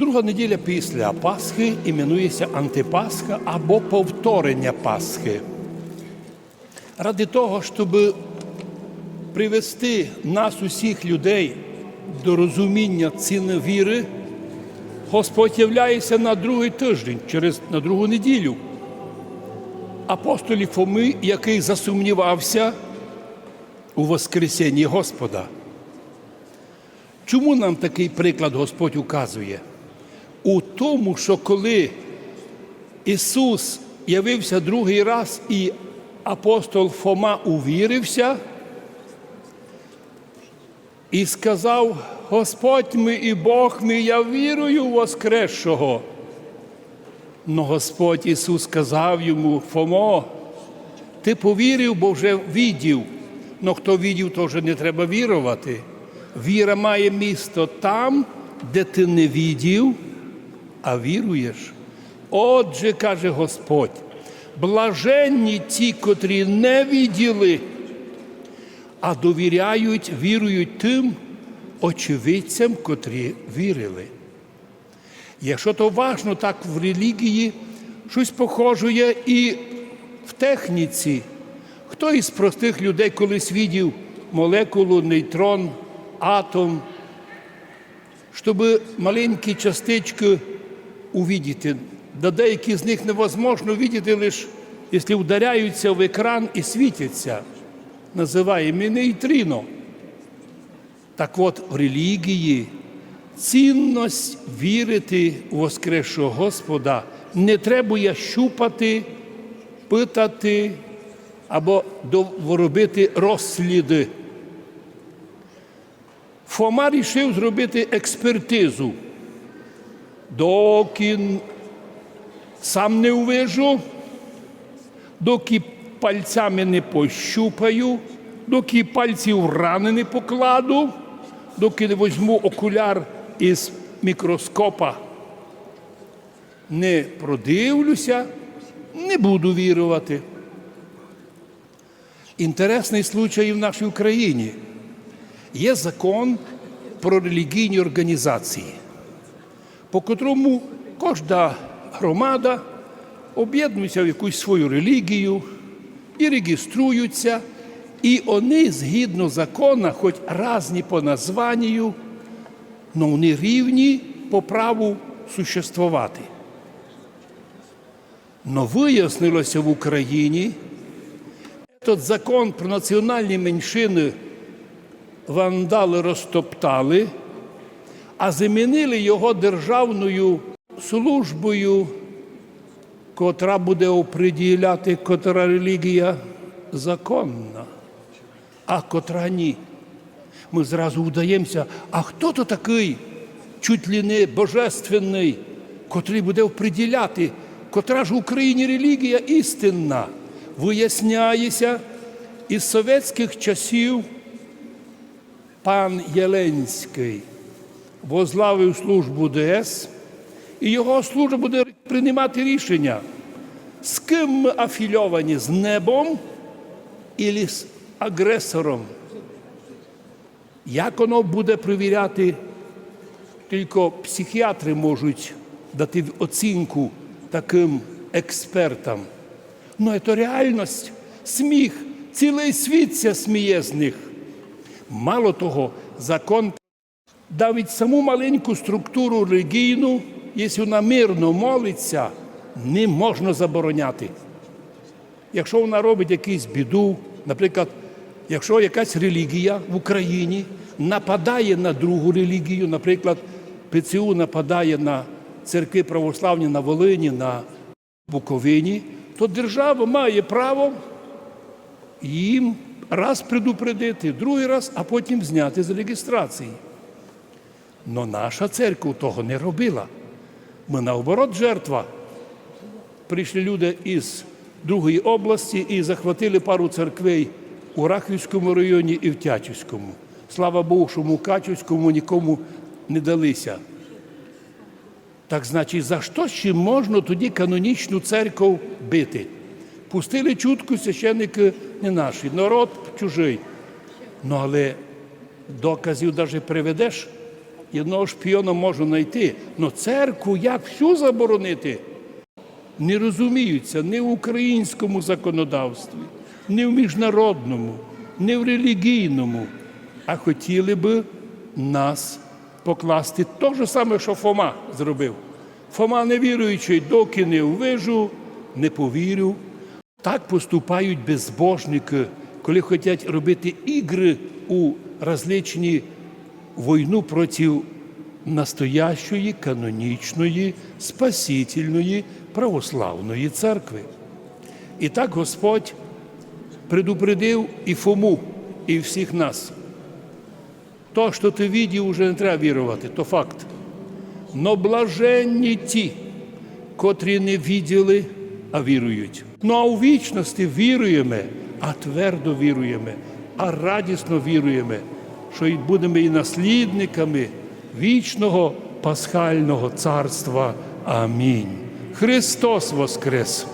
Друга неділя після Пасхи іменується Антипасха або повторення Пасхи. Ради того, щоб привести нас, усіх людей, до розуміння ціни віри, Господь являється на другий тиждень, через на другу неділю. Апостолі Фоми, який засумнівався у Воскресенні Господа. Чому нам такий приклад Господь указує? У тому, що коли Ісус явився другий раз і апостол Фома увірився і сказав: Господь мій і Бог мій, я вірую в Воскресшого. Но Господь Ісус сказав йому, Фомо, ти повірив, бо вже відів. Но хто відів, то вже не треба вірувати. Віра має місто там, де ти не відів, а віруєш. Отже, каже Господь, блаженні ті, котрі не відділи, а довіряють, вірують тим очевидцям, котрі вірили. Якщо то важно так в релігії, щось похоже є і в техніці. Хто із простих людей колись видів молекулу, нейтрон, атом, щоб маленькі частички увидіти. До деякі з них невозможно видіти лише, якщо вдаряються в екран і світяться. Називаємо нейтрино. Так от в релігії цінність вірити у Воскресшого Господа не треба щупати, питати або робити розсліди. Фома рішив зробити експертизу. Доки сам не увижу, доки пальцями не пощупаю, доки пальців рани не покладу, доки не візьму окуляр із мікроскопа, не продивлюся, не буду вірувати. Інтересний случай в нашій Україні. Є закон про релігійні організації, по котрому кожна громада об'єднується в якусь свою релігію і реєструються, і вони згідно закону, хоч різні по названню, але вони рівні по праву существувати. Но вияснилося в Україні, той закон про національні меншини вандали розтоптали, а замінили його державною службою, котра буде оприділяти, котра релігія законна, а котра ні. Ми зразу вдаємося, а хто то такий чуть ли не божественний, котрий буде оприділяти, котра ж в Україні релігія істинна, виясняється із совєтських часів пан Єленський возглавив службу ДС, і його служба буде приймати рішення, з ким ми афільовані з небом і з агресором. Як воно буде перевіряти, тільки психіатри можуть дати оцінку таким експертам. Ну, це реальність, сміх, цілий світ ся сміє з них. Мало того, закон навіть саму маленьку структуру релігійну, якщо вона мирно молиться, не можна забороняти. Якщо вона робить якусь біду, наприклад, якщо якась релігія в Україні нападає на другу релігію, наприклад, ПЦУ нападає на церкви православні на Волині, на Буковині, то держава має право їм раз предупредити, другий раз, а потім зняти з реєстрації. Но наша церква того не робила. Ми наоборот жертва. Прийшли люди із другої області і захватили пару церквей у Рахівському районі і в Тячівському. Слава Богу, що в Мукачівському нікому не далися. Так значить, за що ще можна тоді канонічну церкву бити? Пустили чутку священники не наші, народ чужий. Ну але доказів навіть приведеш, І одного шпіона можу знайти, але церкву як всю заборонити? Не розуміються ні в українському законодавстві, ні в міжнародному, ні в релігійному, а хотіли би нас покласти те ж саме, що Фома зробив. Фома невіруючий, доки не увижу, не повірю. Так поступають безбожники, коли хочуть робити ігри у различні війну проти настоящої канонічної спасительної православної церкви. І так Господь предупредив і Фому, і всіх нас. То, що ти видів, вже не треба вірувати, то факт. Но блаженні ті, котрі не виділи, а вірують. Ну а у вічності віруємо, а твердо віруємо, а радісно віруємо, що будемо і наслідниками вічного пасхального царства. Амінь. Христос Воскрес!